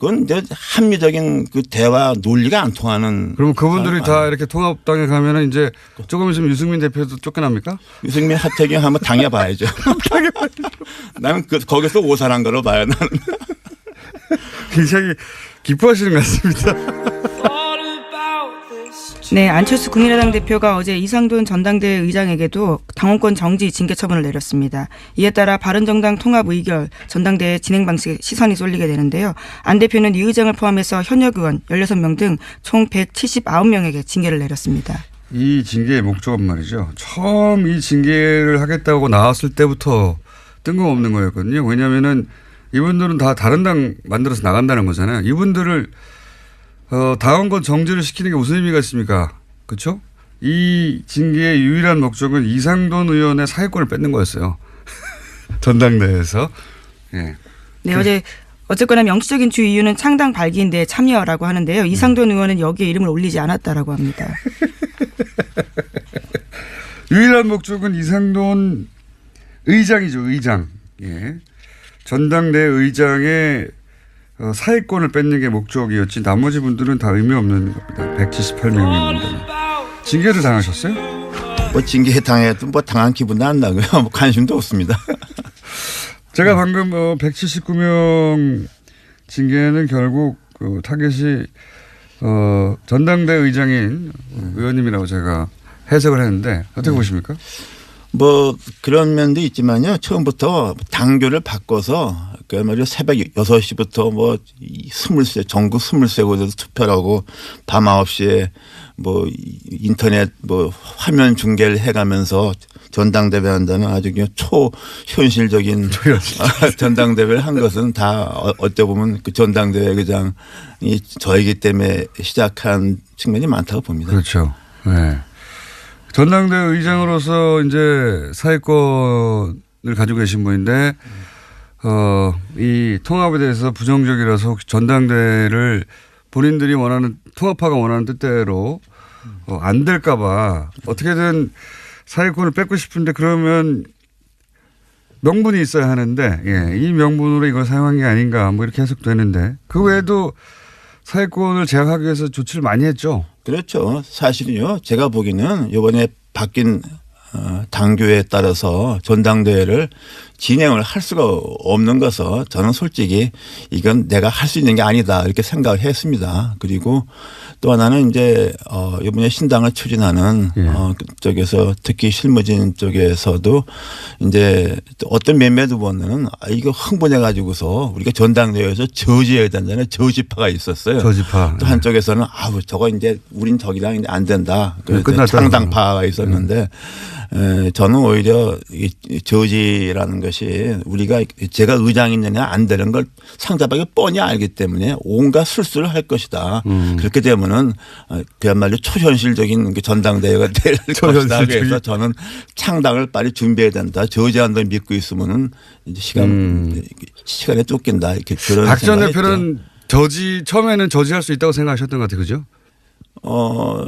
그건 이제 합리적인 그 대화 논리가 안 통하는. 그럼 그분들이 다. 이렇게 통합당에 가면은 이제 조금 있으면 유승민 대표도 쫓겨납니까? 유승민 하태경 한번 당해봐야죠. 나는 그 거기서 오산한 거로 봐요. 나는. 굉장히 기뻐하시는 것 같습니다. 네, 안철수 국민의당 대표가 어제 이상돈 전당대회 의장에게도 당원권 정지 징계 처분을 내렸습니다. 이에 따라 바른정당 통합 의결 전당대회 진행 방식에 시선이 쏠리게 되는데요. 안 대표는 이 의장을 포함해서 현역 의원 16명 등 총 179명에게 징계를 내렸습니다. 이 징계의 목적은 말이죠. 처음 이 징계를 하겠다고 나왔을 때부터 뜬금없는 거였거든요. 왜냐하면은 이분들은 다 다른 당 만들어서 나간다는 거잖아요. 이분들을 어, 당원권 정지를 시키는 게 무슨 의미가 있습니까? 그렇죠? 이 징계의 유일한 목적은 이상돈 의원의 사회권을 뺏는 거였어요. 전당대회에서. 예. 네, 어제 어쨌거나 명시적인 주 이유는 창당 발기인데 참여라고 하는데요. 이상돈 의원은 여기에 이름을 올리지 않았다라고 합니다. 유일한 목적은 이상돈 의장이죠, 의장. 예. 전당대 의장의 어, 사회권을 뺏는 게 목적이었지 나머지 분들은 다 의미 없는 겁니다. 178명입니다. 징계를 당하셨어요? 뭐 징계 당해도 뭐 당한 기분도 안 나고요. 뭐 관심도 없습니다. 제가 방금 어, 179명 징계는 결국 그 타겟이 어, 전당대 의장인 의원님이라고 제가 해석을 했는데 어떻게 보십니까? 뭐 그런 면도 있지만요. 처음부터 당교를 바꿔서 그야말로 새벽 6시부터 뭐 스물세 전국 스물세 곳에서 투표를 하고 밤 9시에 뭐 인터넷 뭐 화면 중계를 해가면서 전당대회 한다는 아주 그냥 초현실적인 전당대회를 한 것은 다 어- 어찌 보면 그 전당대회 의장이 저이기 때문에 시작한 측면이 많다고 봅니다. 그렇죠. 네. 전당대 의장으로서 이제 사회권을 가지고 계신 분인데, 어, 이 통합에 대해서 부정적이라서 전당대를 본인들이 원하는, 통합파가 원하는 뜻대로 어, 안 될까봐 어떻게든 사회권을 뺏고 싶은데 그러면 명분이 있어야 하는데, 예, 이 명분으로 이걸 사용한 게 아닌가 뭐 이렇게 해석되는데, 그 외에도 사회권을 제약하기 위해서 조치를 많이 했죠. 그렇죠. 사실은요. 제가 보기에는 이번에 바뀐 어, 당교에 따라서 전당대회를 진행을 할 수가 없는 것은 저는 솔직히 이건 내가 할 수 있는 게 아니다 이렇게 생각을 했습니다. 그리고 또 하나는 이제 어 이번에 신당을 추진하는 예. 어 쪽에서 특히 실무진 쪽에서도 이제 또 어떤 몇몇 의원은 아 이거 흥분해 가지고서 우리가 전당대회에서 저지해야 된다는 저지파가 있었어요. 저지파. 또 한쪽에서는 아우 저거 이제 우린 저기랑 이제 안 된다. 네, 그래서 끝났다는 창당파가 있었는데 에, 저는 오히려 이 저지라는 것이 우리가 제가 의장이느냐 안 되는 걸 상대방이 뻔히 알기 때문에 온갖 술수를 할 것이다. 음. 그렇게 되면은 어, 그야말로 초현실적인 그 전당대회가 될 것이다. 그래서 저는 창당을 빨리 준비해야 된다. 저지한 걸 믿고 있으면은 이제 시간 음. 시간에 쫓긴다. 이렇게 그런 박전 생각이 있죠. 대표는 저지 처음에는 저지할 수 있다고 생각하셨던 것 같아요, 그죠? 어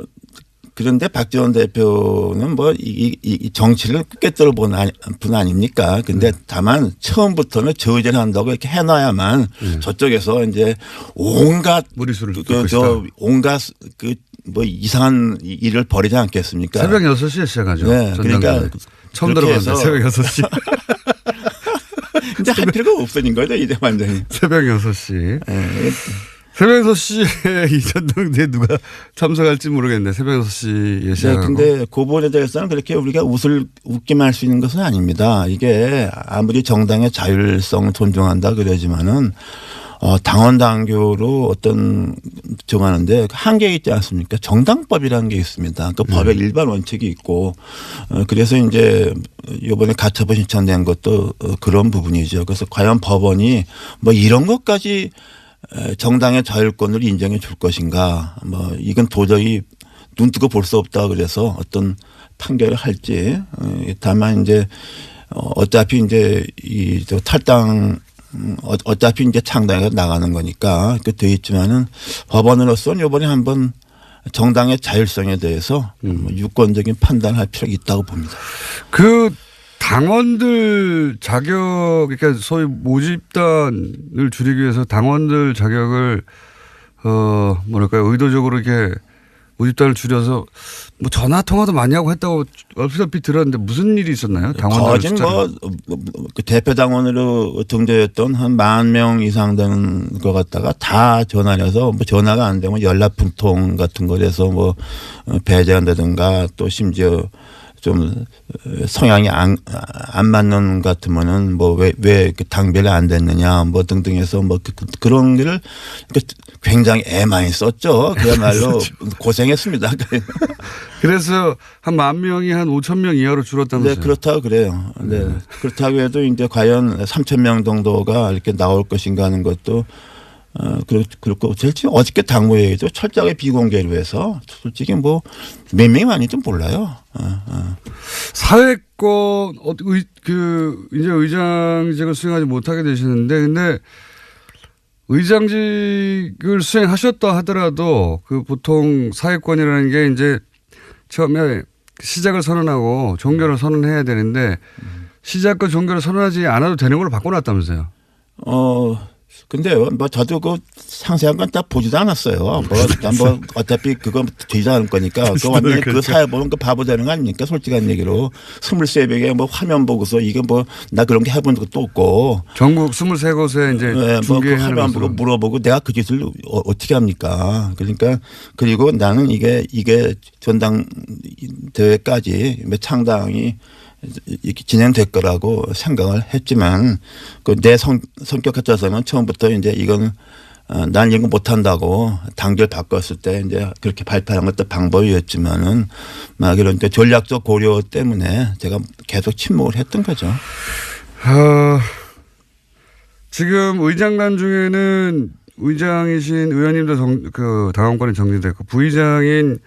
그런데 박지원 대표는 뭐 이이 정치를 꿰뚫어 본 아니- 분 아닙니까? 근데 다만 처음부터는 저지를 한다고 이렇게 해놔야만 저쪽에서 이제 온갖 무리수를 그, 저. 온갖 그 뭐 이상한 일을 벌이지 않겠습니까? 새벽 6시에 시작하죠. 네. 그러니까 처음 해서 새벽 6시. 이제 할 필요가 없어진 거죠 이제 완전히. 새벽 6시. 예, 새벽 6시에 이 전당대회 누가 참석할지 모르겠는데 새벽 6시에 네, 시작하고. 근데 그 부분에 대해서는 그렇게 우리가 웃을 웃기만 할 수 있는 것은 아닙니다. 이게 아무리 정당의 자율성을 존중한다 그러지만은 어, 당원 당규로 어떤 정하는데 한계 있지 않습니까? 정당법이라는 게 있습니다. 그 법의 일반 원칙이 있고 어, 그래서 이제 이번에 가처분 신청된 것도 어, 그런 부분이죠. 그래서 과연 법원이 뭐 이런 것까지 에, 정당의 자율권을 인정해 줄 것인가? 뭐 이건 도저히 눈 뜨고 볼 수 없다 그래서 어떤 판결을 할지 어, 다만 이제 어, 어차피 이제 이저 탈당 음, 어- 어차피 이제 창당에 나가는 거니까 그 돼 있지만은 법원으로서는 이번에 한번 정당의 자율성에 대해서 뭐 유권적인 판단을 할 필요가 있다고 봅니다. 그 당원들 자격, 그러니까 소위 모집단을 줄이기 위해서 당원들 자격을 어 뭐랄까요 의도적으로 이렇게 모집단을 줄여서 뭐 전화 통화도 많이 하고 했다고 얼핏얼핏 들었는데 무슨 일이 있었나요? 당원들 거진 숫자 뭐, 뭐, 그 대표 당원으로 등재했던 한 만 명 이상 되는 것 같다가 다 전화를 해서 뭐 전화가 안 되면 연락 분통 같은 거에서 뭐 어, 배제한다든가 또 심지어 좀 어, 성향이 안, 안 맞는 것 같으면은 뭐 왜, 왜그 당별이 안 됐느냐 뭐 등등해서 뭐 그, 그- 거를 그러니까 굉장히 애 많이 썼죠. 그야말로 고생했습니다. 그래서 한 만 명이 한 5천 명 이하로 줄었다면서요? 네, 그렇다고 그래요. 네. 그렇다고 해도 이제 과연 3천 명 정도가 이렇게 나올 것인가 하는 것도 어, 그렇- 그렇고, 지금 어저께 당무회의도 철저하게 비공개로 해서 솔직히 뭐 몇 명이 많이도 몰라요. 어, 어. 사회권 어, 의, 그 이제 의장직을 수행하지 못하게 되시는데 근데 의장직을 수행하셨다 하더라도 그 보통 사회권이라는 게 이제 처음에 시작을 선언하고 종교를 선언해야 되는데 시작과 종교를 선언하지 않아도 되는 걸로 바꿔놨다면서요. 어, 근데 뭐 저도 그 상세한 건 다 보지도 않았어요. 뭐, 난뭐 어차피 그거 되지 않을 거니까. 그 완전히 그 사회 보면 그 바보 되는 거 아닙니까? 솔직한 얘기로. 스물세 명에 뭐 화면 보고서 이게 뭐 나 그런 게 해본 적도 없고. 전국 23곳에 이제 네, 뭐그 화면 보고. 물어보고 내가 그 짓을 어, 어떻게 합니까? 그러니까 그리고 나는 이게 이게 전당 대회까지 창당이 이렇게 진행될 거라고 생각을 했지만 그내 성격 같아서는 처음부터 이제 이건 어, 난 이거 못한다고 당결 바꿨을 때 이제 그렇게 발표한 것도 방법이었지만은 막 이런 그 전략적 고려 때문에 제가 계속 침묵을 했던 거죠. 어, 지금 의장단 중에는 의장이신 의원님도 정, 그 당원권이 정지됐고 부의장인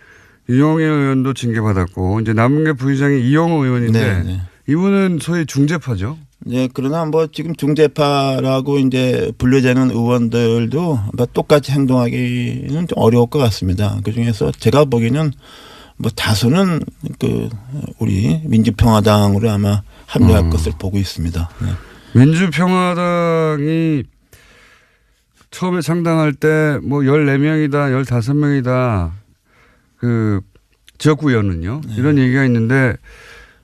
유영애 의원도 징계받았고 이제 남은 게 부의장이 이영호 의원인데 네, 네. 이분은 소위 중재파죠. 네, 그러나 뭐 지금 중재파라고 이제 분류되는 의원들도 뭐 똑같이 행동하기는 좀 어려울 것 같습니다. 그 중에서 제가 보기에는 뭐 다수는 그 우리 민주평화당으로 아마 합류할 음. 것을 보고 있습니다. 네. 민주평화당이 처음에 창당할 때뭐 14명이다, 15명이다 그 지역구 의원은요. 네. 이런 얘기가 있는데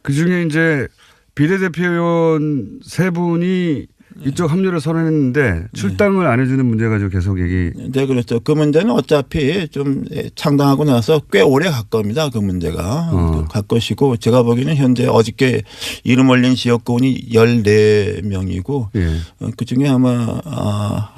그 중에 이제 비례대표 의원 세 분이 네. 이쪽 합류를 선언했는데 출당을 안 해주는 문제 가지고 계속 얘기. 네, 그렇죠. 그 문제는 어차피 좀 창당하고 나서 꽤 오래 갈 겁니다. 그 문제가. 어. 갈 것이고 제가 보기에는 현재 어저께 이름 올린 지역구원이 14명이고 예. 어, 그 중에 아마 아,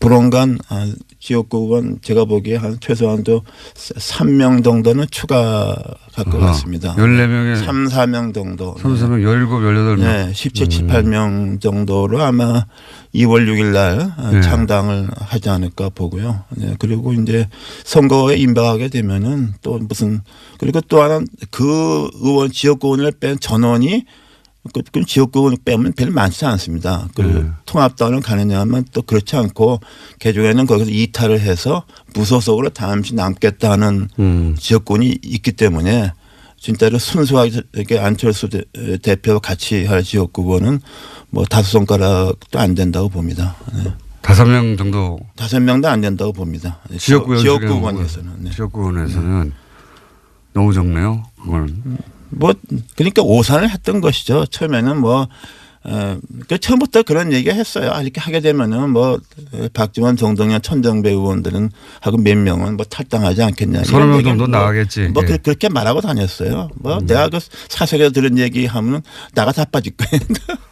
불원간 아, 지역구원 제가 보기에 한 최소한도 3명 정도는 추가할 것 같습니다. 14명에 3, 4명 정도. 3, 4명, 17, 18명. 네, 17, 음. 18명 정도로 아마 2월 6일 날 아, 네. 창당을 하지 않을까 보고요. 네, 그리고 이제 선거에 임박하게 되면은 또 무슨 그리고 또 하나 그 의원 지역구원을 뺀 전원이 그, 그 지역구원을 빼면 별로 많지 않습니다. 그 네. 통합당을 가느냐 하면 또 그렇지 않고 개종에는 거기서 이탈을 해서 무소속으로 잠시 남겠다는 음. 지역군이 있기 때문에 진짜로 순수하게 안철수 대, 대표와 같이 할 지역구원은 뭐 다섯 손가락도 안 된다고 봅니다. 네. 다섯 명 정도 다섯 명도 안 된다고 봅니다. 네. 지역구 지역구원에서는 네. 지역구원에서는 너무 적네요. 그건. 뭐 그러니까 오산을 했던 것이죠. 처음에는 뭐 어, 그 처음부터 그런 얘기 했어요. 아, 이렇게 하게 되면은 뭐 박지원, 정동현, 천정배 의원들은 하고 몇 명은 뭐 탈당하지 않겠냐. 서너 명 정도 뭐 나가겠지. 뭐 예. 그- 그렇게 말하고 다녔어요. 뭐 내가 그 사석에서 들은 얘기 하면 나가 다 빠질 거예요.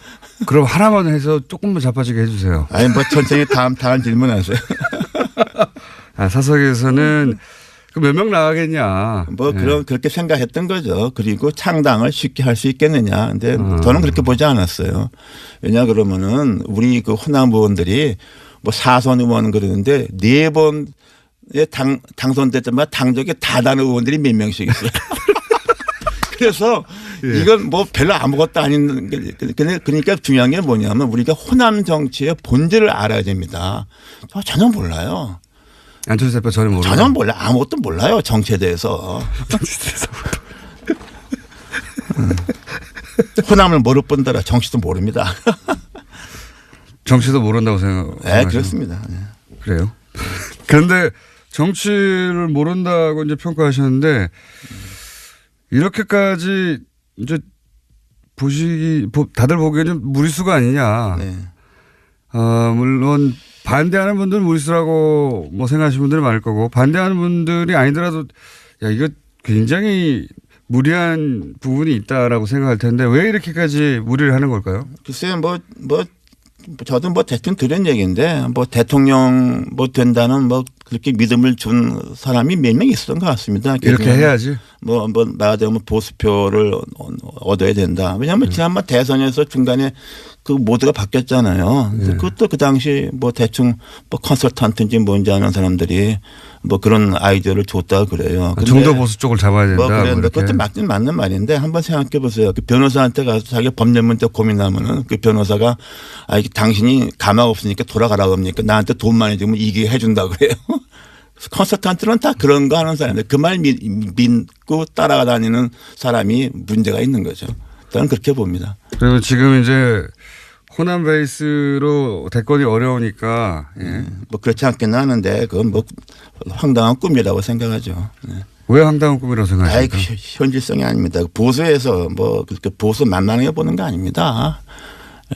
그럼 하나만 해서 조금만 자빠지게 해주세요. 아니 뭐 천천히 다음 다음 질문하세요. 아, 사석에서는 그몇명 나가겠냐. 뭐 예. 그런 그렇게 생각했던 거죠. 그리고 창당을 쉽게 할 수 있겠느냐. 근데 음. 저는 그렇게 보지 않았어요. 왜냐 그러면은 우리 그 호남 의원들이 뭐 사선 의원 그러는데 네 번에 당 당선될 때마다 당적에 다 다른 의원들이 몇 명씩 있어요. 그래서 예. 이건 뭐 별로 아무것도 아닌 그러니까 중요한 게 뭐냐면 우리가 호남 정치의 본질을 알아야 됩니다. 저 전혀 몰라요. 안철수 대표 전혀 모르고. 전혀 몰라 아무것도 몰라요 정치에 대해서. 호남을 모를 뿐더러 정치도 모릅니다. 정치도 모른다고 생각. 네, 그렇습니다. 네. 그래요. 그런데 정치를 모른다고 이제 평가하셨는데 이렇게까지 이제 보시기 보- 다들 보기에는 무리수가 아니냐. 네. 어, 물론 반대하는 분들은 무리수라고 뭐 생각하시는 분들이 많을 거고 반대하는 분들이 아니더라도 야 이거 굉장히 무리한 부분이 있다라고 생각할 텐데 왜 이렇게까지 무리를 하는 걸까요? 글쎄요, 뭐, 뭐, 저도 뭐 대충 들은 얘기인데, 뭐 대통령 뭐 된다는 뭐 그렇게 믿음을 준 사람이 몇 명 있었던 것 같습니다. 이렇게 그래서 해야지. 뭐, 뭐, 말하자면 보수표를 얻어야 된다. 왜냐하면 지난번 대선에서 중간에 그 모두가 바뀌었잖아요. 그래서 그것도 그 당시 뭐 대충 뭐 컨설턴트인지 뭔지 아는 사람들이 뭐 그런 아이디어를 줬다 그래요. 중도 보수 쪽을 잡아야 된다. 뭐뭐 그랬는데 이렇게. 그것도 맞긴 맞는 말인데 한번 생각해 보세요. 그 변호사한테 가서 자기 법률 문제 고민하면은 그 변호사가 아 이게 당신이 가망 없으니까 돌아가라고 합니까? 나한테 돈 많이 주면 이게 해준다 그래요. 컨설턴트는 다 그런 거 하는 사람인데 그 말 믿고 따라가 다니는 사람이 문제가 있는 거죠. 저는 그렇게 봅니다. 그리고 지금 이제 호남 베이스로 대권이 어려우니까 예. 뭐 그렇지 않겠나 하는데 그건 뭐 황당한 꿈이라고 생각하죠. 네. 왜 황당한 꿈이라고 아이 생각하십니까? 그 현실성이 아닙니다. 보수에서 뭐 그렇게 보수 만만하게 보는 거 아닙니다.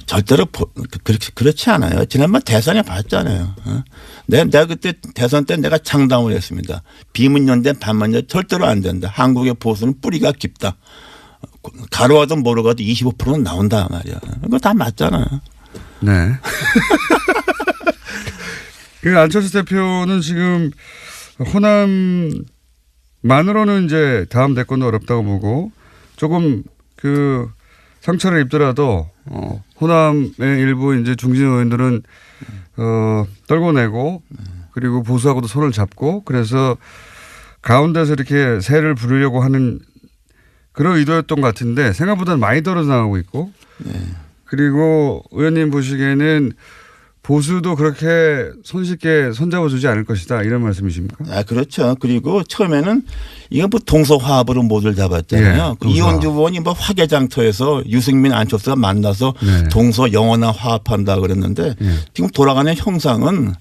절대로 보- 그- 그렇지 그렇지 않아요. 지난번 대선에 봤잖아요. 어? 내 내가 그때 대선 때 내가 창당을 했습니다. 비문연대 반문연 절대로 안 된다. 한국의 보수는 뿌리가 깊다. 가로와도 모르가도 25%는 나온다 말이야. 이거 다 맞잖아요. 네. 그 안철수 대표는 지금 호남만으로는 이제 다음 대권도 어렵다고 보고 조금 그 상처를 입더라도 어, 호남의 일부 이제 중진 의원들은 어, 떨궈내고 그리고 보수하고도 손을 잡고 그래서 가운데서 이렇게 새를 부르려고 하는 그런 의도였던 것 같은데 생각보다는 많이 떨어져 나가고 있고 그리고 의원님 보시기에는 보수도 그렇게 손쉽게 손잡아주지 않을 것이다 이런 말씀이십니까? 아, 그렇죠. 그리고 처음에는 이거 뭐 동서화합으로 모두를 잡았잖아요. 예, 그 이원주 의원이 뭐 화개장터에서 유승민 안철수가 만나서 네. 동서 영원한 화합한다 그랬는데 예. 지금 돌아가는 형상은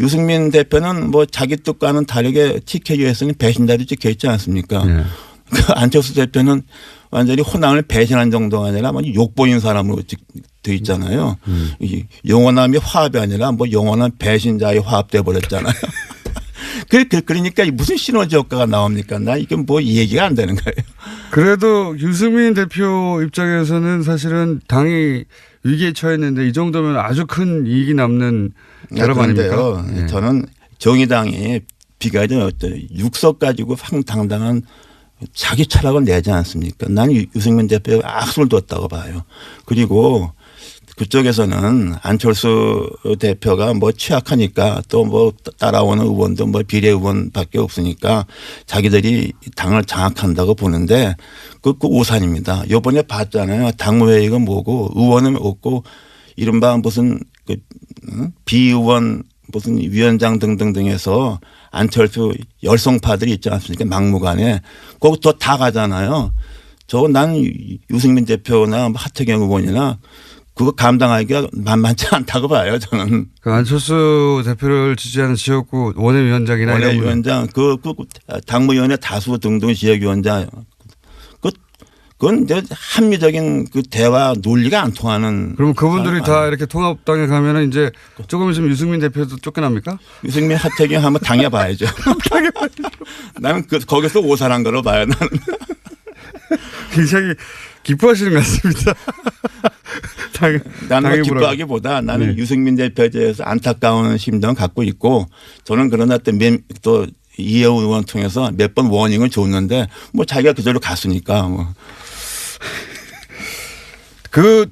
유승민 대표는 뭐 자기 뜻과는 다르게 TKU에서는 배신자로 찍혀 있지 않습니까? 예. 그 안철수 대표는 완전히 호남을 배신한 정도가 아니라 완전 욕보인 사람으로 찍- 돼 있잖아요. 음. 이 영원함이 화합이 아니라 뭐 영원한 배신자의 화합돼 버렸잖아요. 그, 그, 그러니까 무슨 시너지 효과가 나옵니까? 나 이게 뭐 얘기가 안 되는 거예요. 그래도 유승민 대표 입장에서는 사실은 당이 위기에 처했는데 이 정도면 아주 큰 이익이 남는 결합 아닙니까? 그런데요. 예. 저는 정의당이 비가전 어떤 육석 가지고 황당당한 자기 철학을 내지 않습니까? 유- 유승민 대표가 악수를 뒀다고 봐요. 그리고 그쪽에서는 안철수 대표가 뭐 취약하니까 또 뭐 따라오는 의원도 뭐 비례 의원밖에 없으니까 자기들이 당을 장악한다고 보는데 그, 그 오산입니다. 요번에 봤잖아요. 당무회의가 뭐고 의원은 없고 이른바 무슨 그 응? 비의원 무슨 위원장 등등등에서 안철수 열성파들이 있지 않습니까? 막무가내. 거기 또다 가잖아요. 저 나는 유승민 대표나 뭐 하태경 의원이나 그거 감당하기가 만만치 않다고 봐요. 저는. 그 안철수 대표를 지지하는 지역구 원외위원장이나 원내위원장, 그, 그 당무위원회 다수 등등 지역위원장. 그, 그건 이제 합리적인 그 대화 논리가 안 통하는. 그러면 그분들이 다 아니에요. 이렇게 통합당에 가면은 이제 조금 있으면 유승민 대표도 쫓겨납니까? 유승민 하태경 한번 당해봐야죠. 나는 그, 거기서 오산한 거로 봐요. 나는. 굉장히 기뻐하시는 것 같습니다. 당, 나는. 기뻐하기보다 나는 네. 유승민 대표에 대해서 안타까운 심정을 갖고 있고 저는 그러나 또, 이혜원 의원 통해서 몇 번 워닝을 줬는데 뭐 자기가 그대로 갔으니까 뭐. 그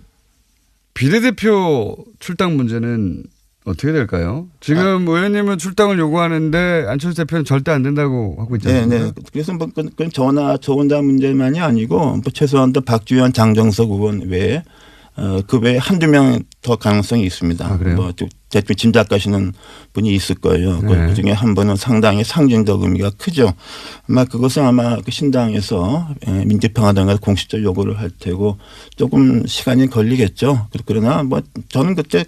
비례대표 출당 문제는 어떻게 될까요? 지금 아. 의원님은 출당을 요구하는데 안철수 대표는 절대 안 된다고 하고 있지 네? 네. 그래서 뭐 그건 그건 저나 저 혼자 문제만이 아니고 뭐 최소한도 박주현 장정석 의원 외에 어, 그 외에 한두 명 더 가능성이 있습니다. 아? 뭐또 대충 짐작가시는 분이 있을 거예요. 그- 네. 그 중에 한 분은 상당히 상징적 의미가 크죠. 아마 그것은 아마 그 신당에서 예, 민주평화당과 공식적 요구를 할 테고 조금 시간이 걸리겠죠. 그- 그러나 뭐 저는 그때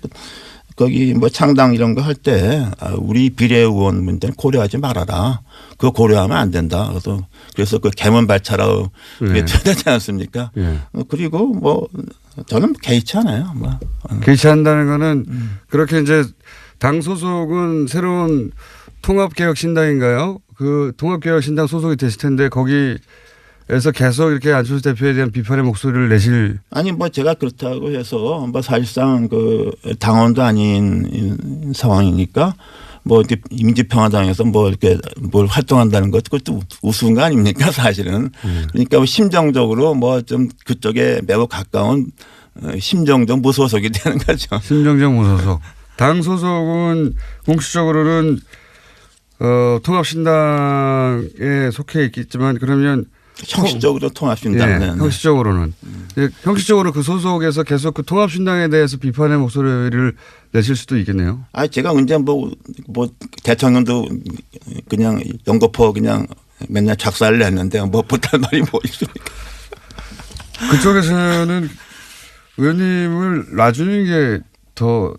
거기 뭐 창당 이런 거 할때 아, 우리 비례 의원 문제는 고려하지 말아라. 그거 고려하면 안 된다. 그래서 그래서 그 개문 발차라고 그게 네. 되지 않습니까? 예. 어, 그리고 뭐 저는 개의치 않아요. 뭐 어. 개최한다는 거는 음. 그렇게 이제 당 소속은 새로운 통합개혁신당인가요? 그 통합개혁신당 소속이 되실 텐데 거기 에서 계속 이렇게 안철수 대표에 대한 비판의 목소리를 내실 아니 뭐 제가 그렇다고 해서 뭐 사실상 그 당원도 아닌 상황이니까 뭐 이렇게 민주평화당에서 뭐 이렇게 뭘 활동한다는 것 그것도 우스운 거 아닙니까 사실은 그러니까 뭐 심정적으로 뭐 좀 그쪽에 매우 가까운 어, 심정적 무소속이 되는 거죠. 심정정 무소속. 당 소속은 공식적으로는 어, 통합신당에 속해 있겠지만 그러면 형식적으로 예, 통합신당은 형식적으로는 예, 형식적으로 그 소속에서 계속 그 통합신당에 대해서 비판의 목소리를 내실 수도 있겠네요. 아 제가 언제 뭐 뭐 대통령도 그냥 연거포 그냥 맨날 작사를 했는데 뭐 못할 말이 뭐 있습니까? 그쪽에서는 의원님을 놔주는 게 더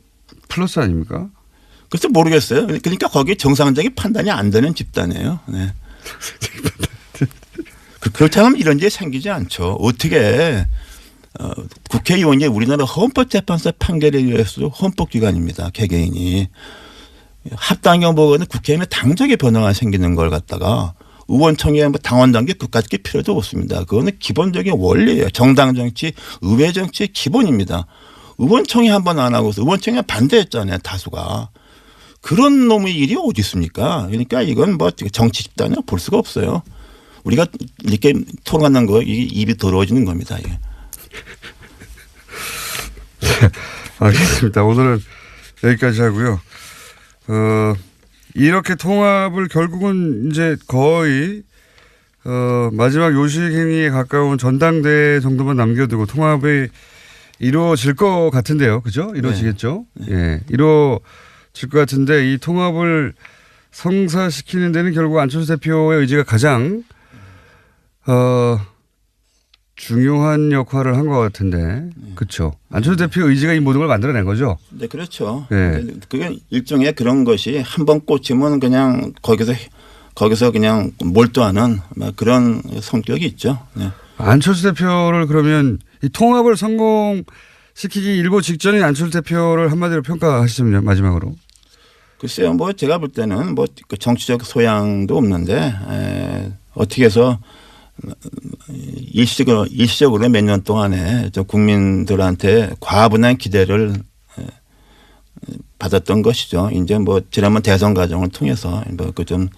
플러스 아닙니까? 글쎄 모르겠어요. 그러니까 거기에 정상적인 판단이 안 되는 집단이에요. 네. 그- 그렇다면 이런 일이 생기지 않죠. 어떻게 어, 국회의원이 우리나라 헌법재판소 판결에 의해서 헌법기관입니다. 개개인이 합당경 보고는 국회의원의 당적의 변화가 생기는 걸 갖다가 의원총회 뭐 당원 단계 그까지 게 필요도 없습니다. 그거는 기본적인 원리예요. 정당 정치, 의회 정치의 기본입니다. 의원총회 한 번 안 하고서 의원총회 반대했잖아요. 다수가. 그런 놈의 일이 어디 있습니까? 그러니까 이건 뭐 정치 집단이라 볼 수가 없어요. 우리가 이렇게 토론하는 거 이게 입이 더러워지는 겁니다. 이게. 알겠습니다. 오늘은 여기까지 하고요. 어, 이렇게 통합을 결국은 이제 거의 어, 마지막 요식 행위에 가까운 전당대 정도만 남겨두고 통합이 이루어질 것 같은데요. 그죠? 이루어지겠죠? 예. 이루어질 것 같은데 이 통합을 성사시키는 데는 결국 안철수 대표의 의지가 가장 어, 중요한 역할을 한 것 같은데. 그렇죠. 안철수 대표의 의지가 이 모든 걸 만들어낸 거죠. 네, 그렇죠. 네. 그게 일종의 그런 것이 한 번 꽂히면 그냥 거기서 거기서 그냥 몰두하는 막 그런 성격이 있죠. 네. 안철수 대표를 그러면 이 통합을 성공시키기 일보 직전인 안철수 대표를 한마디로 평가하시죠. 마지막으로. 글쎄요, 뭐 제가 볼 때는 뭐그 정치적 소양도 없는데 에, 어떻게 해서 일시적으로 일시적으로 몇 년 동안에 저 국민들한테 과분한 기대를 에, 받았던 것이죠. 이제 뭐 지난번 대선 과정을 통해서 뭐그좀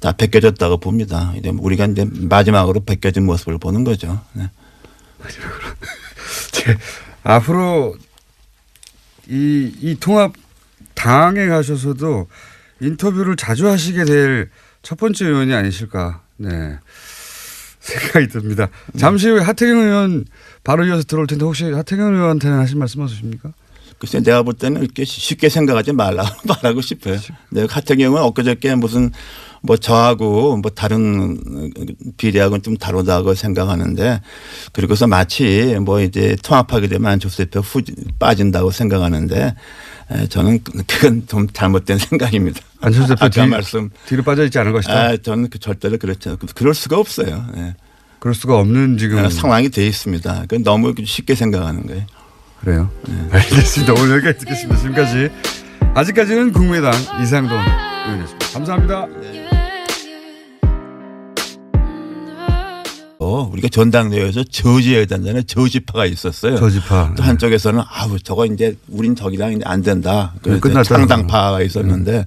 다 벗겨졌다고 봅니다. 이제 우리가 이제 마지막으로 벗겨진 모습을 보는 거죠. 네. 앞으로 이, 이 통합 당에 가셔서도 인터뷰를 자주 하시게 될 첫 번째 의원이 아니실까. 네. 생각이 듭니다. 잠시 후에 하태경 의원 바로 이어서 들어올 텐데 혹시 하태경 의원한테는 하실 말씀 없으십니까? 글쎄 내가 볼 때는 이렇게 쉽게 생각하지 말라 말하고 싶어요. 내가 같은 경우는 엊그저께 무슨 뭐 저하고 뭐 다른 비례하고는 좀 다르다고 생각하는데 그리고서 마치 뭐 이제 통합하게 되면 대표 후 빠진다고 생각하는데 에, 저는 그건 좀 잘못된 생각입니다. 안철수 대표 아까 뒤, 말씀 뒤로 빠져 있지 않을 것이다. 아, 저는 그 절대로 그렇지 않고 그럴 수가 없어요. 예. 그럴 수가 없는 지금 어, 상황이 돼 있습니다. 그 너무 쉽게 생각하는 거예요. 그래요. 알겠습니다. 오늘 여기까지 듣겠습니다. 지금까지 아직까지는 국민의당 이상돈 의원이었습니다. 감사합니다. 어, 우리가 전당대회에서 저지해야 된다는 저지파가 있었어요. 저지파. 또 한쪽에서는 아우 저거 이제 우린 저기랑 이제 안 된다. 네, 그. 창당파가 있었는데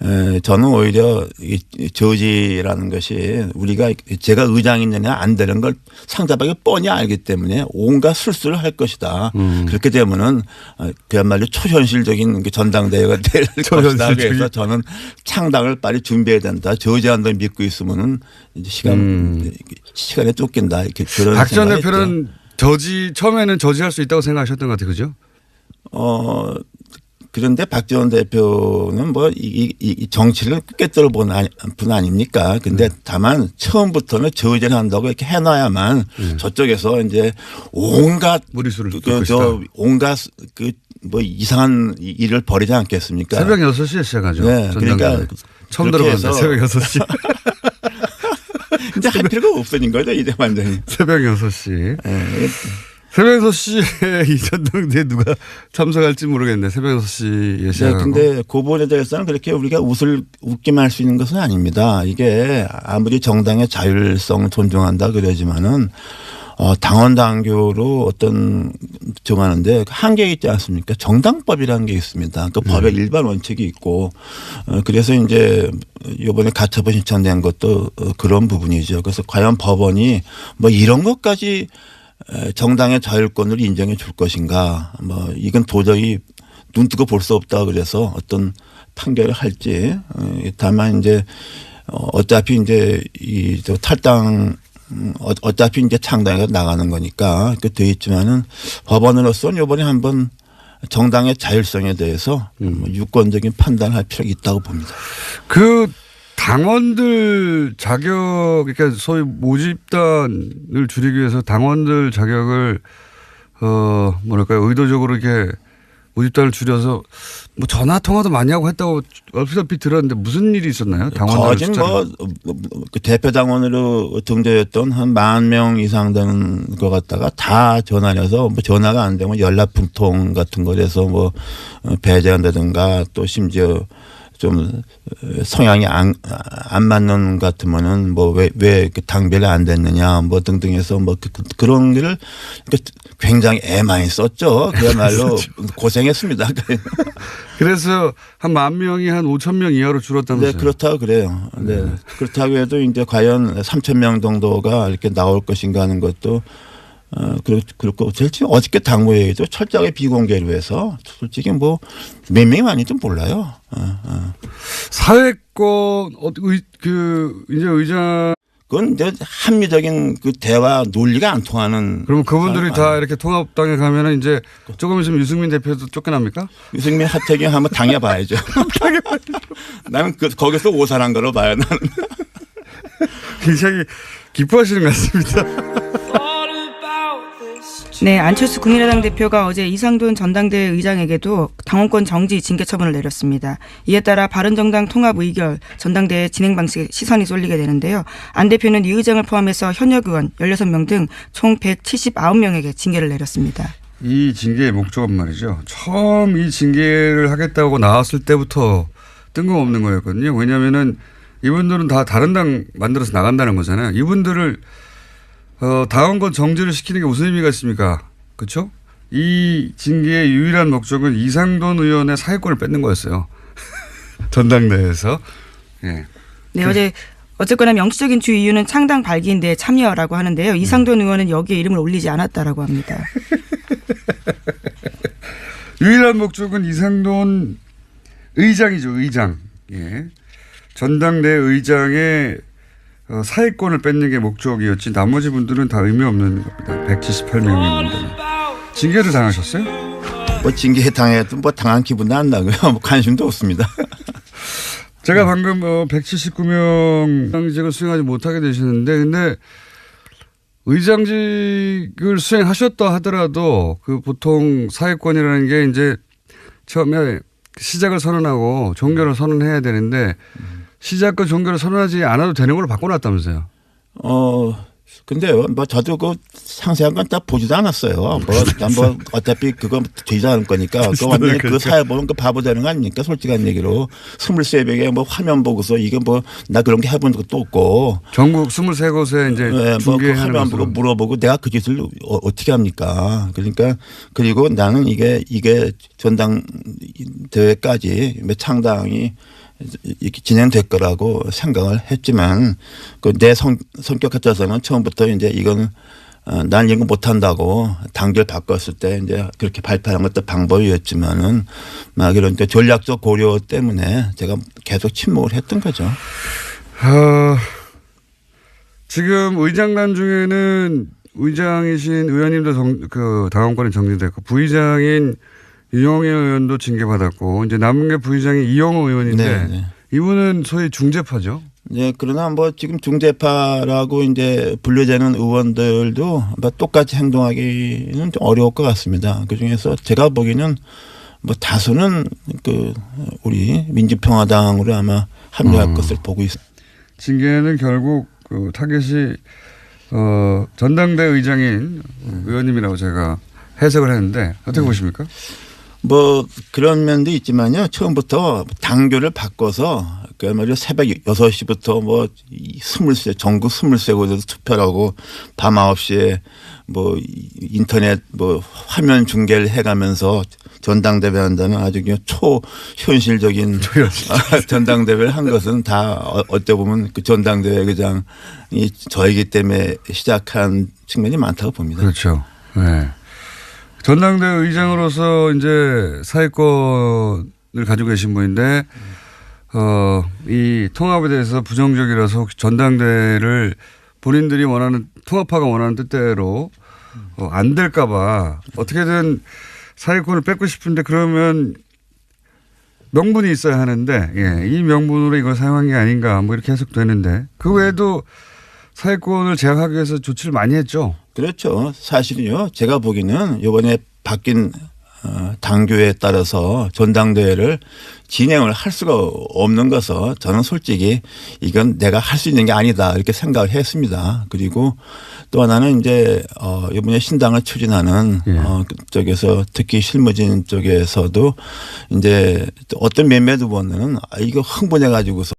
에, 저는 오히려 이 저지라는 것이 우리가 제가 의장이느냐 안 되는 걸 상대방이 뻔히 알기 때문에 온갖 술수를 할 것이다. 음. 그렇게 되면은 어, 그야말로 초현실적인 그 전당대회가 될 것이다. 그래서 저는 창당을 빨리 준비해야 된다. 저지한다 믿고 있으면은 이제 시간 음. 시간 에 쫓긴다. 이렇게 그런 박전 했죠. 대표는 저지 처음에는 저지할 수 있다고 생각하셨던 것 같아요, 그죠? 어 그런데 박지원 대표는 뭐이이 정치를 꿰뚫어 본 아니- 분 아닙니까? 근데 다만 처음부터는 저지를 한다고 이렇게 해놔야만 저쪽에서 이제 온갖 무리수를 그, 저 온갖 그 뭐 이상한 일을 벌이지 않겠습니까? 새벽 6시에 시작하죠. 네. 그러니까 처음 해서 새벽 6시. 이제 할 필요가 없어진 거죠 이제 완전히. 새벽 6시. 예. 새벽 6시에 이 전당대회 누가 참석할지 모르겠는데 새벽 6시에 네, 시작하고. 근데 그 부분에 대해서는 그렇게 우리가 웃을 웃기만 할 수 있는 것은 아닙니다. 이게 아무리 정당의 자율성을 존중한다 그러지만은 어, 당원 당규로 어떤 정하는데 한계 있지 않습니까? 정당법이라는 게 있습니다. 그 법의 일반 원칙이 있고 어, 그래서 이제 이번에 가처분 신청된 것도 어, 그런 부분이죠. 그래서 과연 법원이 뭐 이런 것까지 에, 정당의 자율권을 인정해 줄 것인가? 뭐 이건 도저히 눈 뜨고 볼 수 없다 그래서 어떤 판결을 할지 어, 다만 이제 어, 어차피 이제 이저 탈당 음, 어- 어차피 이제 창당에 나가는 거니까 그돼 있지만은 법원으로서는 이번에 한번 정당의 자율성에 대해서 뭐 유권적인 판단을 할 필요가 있다고 봅니다. 그 당원들 자격 그러니까 소위 모집단을 줄이기 위해서 당원들 자격을 어 뭐랄까요 의도적으로 이렇게 모집단을 줄여서 뭐 전화 통화도 많이 하고 했다고 얼핏 얼핏 들었는데 무슨 일이 있었나요? 당원들 거진 뭐그 대표 당원으로 등재했던 한 만 명 이상 되는 것 같다가 다 전화를 해서 뭐 전화가 안 되면 연락 분통 같은 거에서 뭐 어, 배제한다든가 또 심지어 좀 어, 성향이 안, 안 맞는 것 같으면은 뭐 왜, 왜 당별이 안 됐느냐 뭐 등등해서 뭐 그, 그, 런 그러니까 굉장히 애 많이 썼죠. 그야말로 고생했습니다. 그래서 한 만 명이 한 5천 명 이하로 줄었다면서요? 네, 그렇다고 그래요. 네. 그렇다고 해도 이제 과연 3천 명 정도가 이렇게 나올 것인가 하는 것도 어, 그렇, 그렇고, 지금 어저께 당무회의도 철저하게 비공개로 해서 솔직히 뭐 몇 명이 많이도 몰라요. 어, 어. 사회권 어, 의, 그 이제 의장 그건 이제 합리적인 그 대화 논리가 안 통하는. 그러면 그분들이 다 이렇게 통합당에 가면은 이제 조금 있으면 유승민 대표도 쫓겨납니까? 유승민 하태경 한번 당해봐야죠. 나는 그, 거기서 오산한 거로 봐요. 나는. 굉장히 기뻐하시는 것 같습니다. 네, 안철수 국민의당 대표가 어제 이상돈 전당대회 의장에게도 당원권 정지 징계 처분을 내렸습니다. 이에 따라 바른정당 통합 의결 전당대회 진행 방식에 시선이 쏠리게 되는데요. 안 대표는 이 의장을 포함해서 현역 의원 16명 등 총 179명에게 징계를 내렸습니다. 이 징계의 목적은 말이죠. 처음 이 징계를 하겠다고 나왔을 때부터 뜬금없는 거였거든요. 왜냐하면은 이분들은 다 다른 당 만들어서 나간다는 거잖아요. 이분들을 어, 당원권 정지를 시키는 게 무슨 의미가 있습니까? 그렇죠? 이 징계의 유일한 목적은 이상돈 의원의 사회권을 뺏는 거였어요. 전당대회에서. 예. 네, 어제 어쨌거나 명시적인 주 이유는 창당 발기인데 참여라고 하는데요. 이상돈 의원은 여기에 이름을 올리지 않았다라고 합니다. 유일한 목적은 이상돈 의장이죠, 의장. 예. 전당대 의장의 어, 사회권을 뺏는 게 목적이었지 나머지 분들은 다 의미 없는 겁니다. 178명입니다. 징계를 당하셨어요? 뭐 징계 당해도 뭐 당한 기분도 안 나고요. 뭐 관심도 없습니다. 제가 방금 어, 179명 의장직을 수행하지 못하게 되셨는데 근데 의장직을 수행하셨다 하더라도 그 보통 사회권이라는 게 이제 처음에 시작을 선언하고 종결을 선언해야 되는데 시작과 종결을 선언하지 않아도 되는 걸로 바꿔놨다면서요. 어, 근데요, 뭐 저도 그 상세한 건 딱 보지도 않았어요. 뭐, 뭐 어차피 그거 되지 않을 거니까. 그 완전히 그 사회 보면 그 바보 되는 거 아닙니까? 솔직한 얘기로. 스물세 명에 뭐 화면 보고서 이게 뭐 나 그런 게 해본 적도 없고. 전국 23곳에 이제 네, 뭐그 화면 보고. 물어보고 내가 그 짓을 어, 어떻게 합니까? 그러니까 그리고 나는 이게 이게 전당 대회까지 창당이 이렇게 진행될 거라고 생각을 했지만 그내 성격 같아서는 처음부터 이제 이건 어, 난 이거 못한다고 단결 바꿨을 때 이제 그렇게 발표한 것도 방법이었지만은 막 이런 또 전략적 고려 때문에 제가 계속 침묵을 했던 거죠. 어, 지금 의장단 중에는 의장이신 의원님도 정, 그 당원권이 정지됐고 부의장인 유영애 의원도 징계받았고 이제 남은 게 부의장이 이영호 의원인데 네, 네. 이분은 소위 중재파죠. 네, 그러나 뭐 지금 중재파라고 이제 분류되는 의원들도 아마 똑같이 행동하기는 좀 어려울 것 같습니다. 그 중에서 제가 보기에는 뭐 다수는 그 우리 민주평화당으로 아마 합류할 음. 것을 보고 있습니다. 징계는 결국 그 타겟이 어, 전당대 의장인 의원님이라고 제가 해석을 했는데 어떻게 보십니까? 뭐 그런 면도 있지만요. 처음부터 당교를 바꿔서 그야말로 새벽 6시부터 뭐이 스물 세 전국 스물 세 곳에서 투표를 하고 밤 9시에 뭐 이- 인터넷 뭐 화면 중계를 해가면서 전당대회 한다는 아주 그냥 초현실적인 전당대회를 한 것은 다 어- 어찌 보면 그 전당대회 의장이 저이기 때문에 시작한 측면이 많다고 봅니다. 그렇죠. 네. 전당대 의장으로서 이제 사회권을 가지고 계신 분인데, 어, 이 통합에 대해서 부정적이라서 전당대를 본인들이 원하는, 통합파가 원하는 뜻대로 어, 안 될까봐 어떻게든 사회권을 뺏고 싶은데 그러면 명분이 있어야 하는데, 예, 이 명분으로 이걸 사용한 게 아닌가 뭐 이렇게 해석되는데, 그 외에도 사회권을 제약하기 위해서 조치를 많이 했죠. 그렇죠. 사실은요. 제가 보기에는 이번에 바뀐 어, 당교에 따라서 전당대회를 진행을 할 수가 없는 것은 저는 솔직히 이건 내가 할 수 있는 게 아니다 이렇게 생각을 했습니다. 그리고 또 하나는 이제 어 이번에 신당을 추진하는 예. 어 쪽에서 특히 실무진 쪽에서도 이제 어떤 몇몇 의원은 아 이거 흥분해 가지고서